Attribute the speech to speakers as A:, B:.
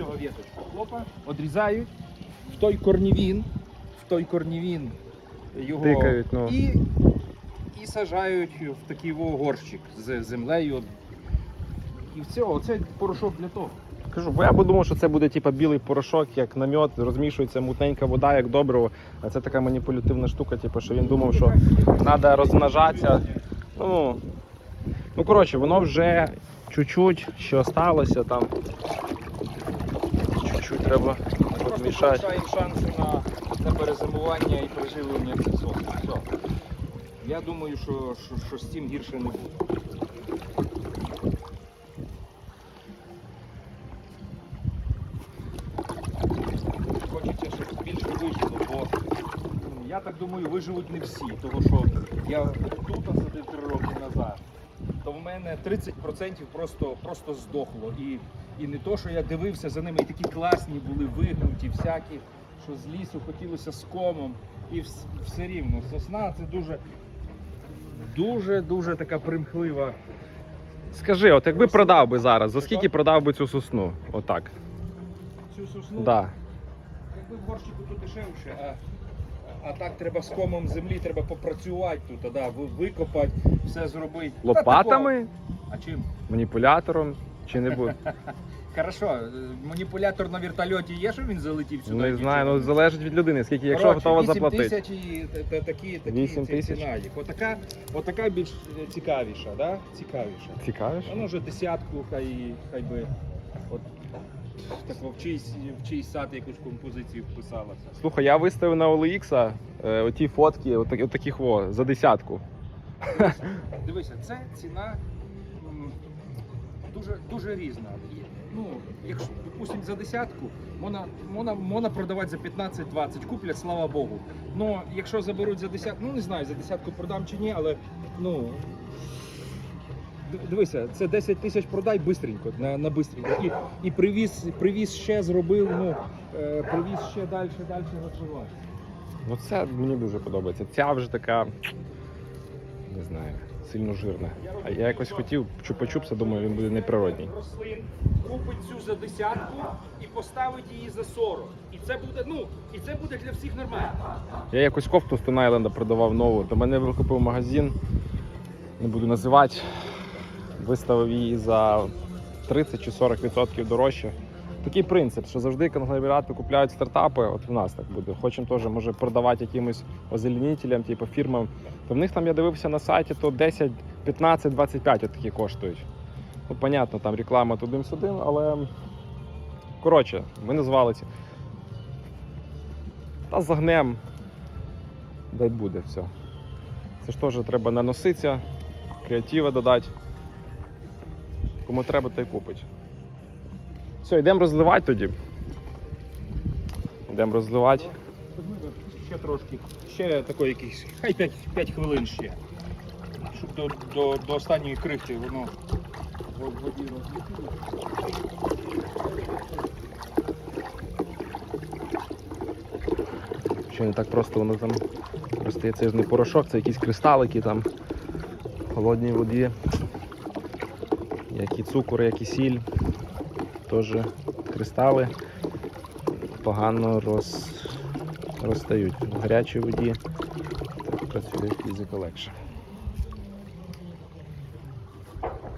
A: цього віточку. Хлопа, одрізають в той корнівін, в той корнівін його
B: Тикають, ну.
A: і, і саджають в такий во горщик з землею. І все, оце порошок для того.
B: Кажу, бо я подумав, що це буде типа білий порошок, як намет, розмішується мутненька вода, як добриво. А це така маніпулятивна штука, типу, що він думав, що треба розмножатися. Ну, ну коротше, воно вже чуть-чуть ще осталося там. Чуть-чуть треба
A: Просто
B: підмішати.
A: залишаємо шанси на, на перезимування і переживлення сортів. Все. Я думаю, що, що, що з цим гірше не буде. Хочеться, щоб більше вижило, бо я так думаю, виживуть не всі, тому що я тут садив три роки назад, то в мене 30% просто, просто здохло. І, і не то, що я дивився за ними, і такі класні були, вигнуті, всякі, що з лісу хотілося з комом. І все рівно. Сосна це дуже, дуже, дуже така примхлива.
B: Скажи, от якби продав би зараз, за скільки продав би цю сосну? Отак.
A: Цю сосну,
B: Да.
A: якби в горщику то дешевше, а, а так треба з комом землі, треба попрацювати тут, да, викопати, все зробити.
B: Лопатами.
A: А чим?
B: маніпулятором чи не буде?
A: Хорошо, е, маніпулятор на вертольоті є, що він залетів сюди?
B: Не знаю, ну залежить від людини, скільки, якщо
A: Коротше,
B: готова
A: 8
B: заплатити.
A: тисяч і та- та- такі, такі
B: 8
A: це
B: тисяч?
A: ціна їх. Отака, отака більш е, цікавіша, да? Цікавіша.
B: Цікавиш?
A: Воно вже десятку, хай, хай би от так в чийсь, в чийсь сад якусь композицію вписалася.
B: Слухай, я виставив на OLX е, оті фотки, отак, отаких во, за десятку.
A: Дивися, це ціна м, дуже, дуже різна. Ну, якщо, допустимо, за десятку, можна, можна, можна продавати за 15-20, куплять, слава Богу. Ну, якщо заберуть за десятку, ну не знаю, за десятку продам чи ні, але ну. Дивися, це 10 тисяч продай бистренько, на, на бистренько. І, і привіз, привіз ще зробив, ну, е, привіз ще далі, далі розвивати.
B: Ну це мені дуже подобається. Ця вже така, не знаю, сильно жирна. А я якось хотів чупа-чупса, думаю, він буде неприродній.
A: рослин, купить цю за десятку і поставить її за 40. І це буде, ну, і це буде для всіх нормально.
B: Я якось кофту з Тонайленда продавав нову, то мене викупив магазин, не буду називати. Виставив її за 30 чи 40% дорожче. Такий принцип, що завжди конгломерати купляють стартапи, от в нас так буде. Хочемо теж може продавати якимось озеленителям, типу фірмам. То в них там я дивився на сайті, то 10, 15, 25 от такі коштують. Ну, понятно, там реклама туди-сюди, але коротше, ми назвали ці. Та загнем. Дай буде все. Це ж теж треба наноситися, креатива додати. Кому треба, той купить. Все, йдемо розливати тоді. Йдемо розливати.
A: Ще трошки. Ще такої якийсь. Хай 5, 5 хвилин ще. Щоб до, до, до останньої крихти воно в воді розлетіло.
B: Що не так просто воно там росте. Це ж не порошок, це якісь кристалики там в холодній воді. Як і цукор, як і сіль. Теж кристали погано роз... розстають. В гарячій воді так працює фізика легше.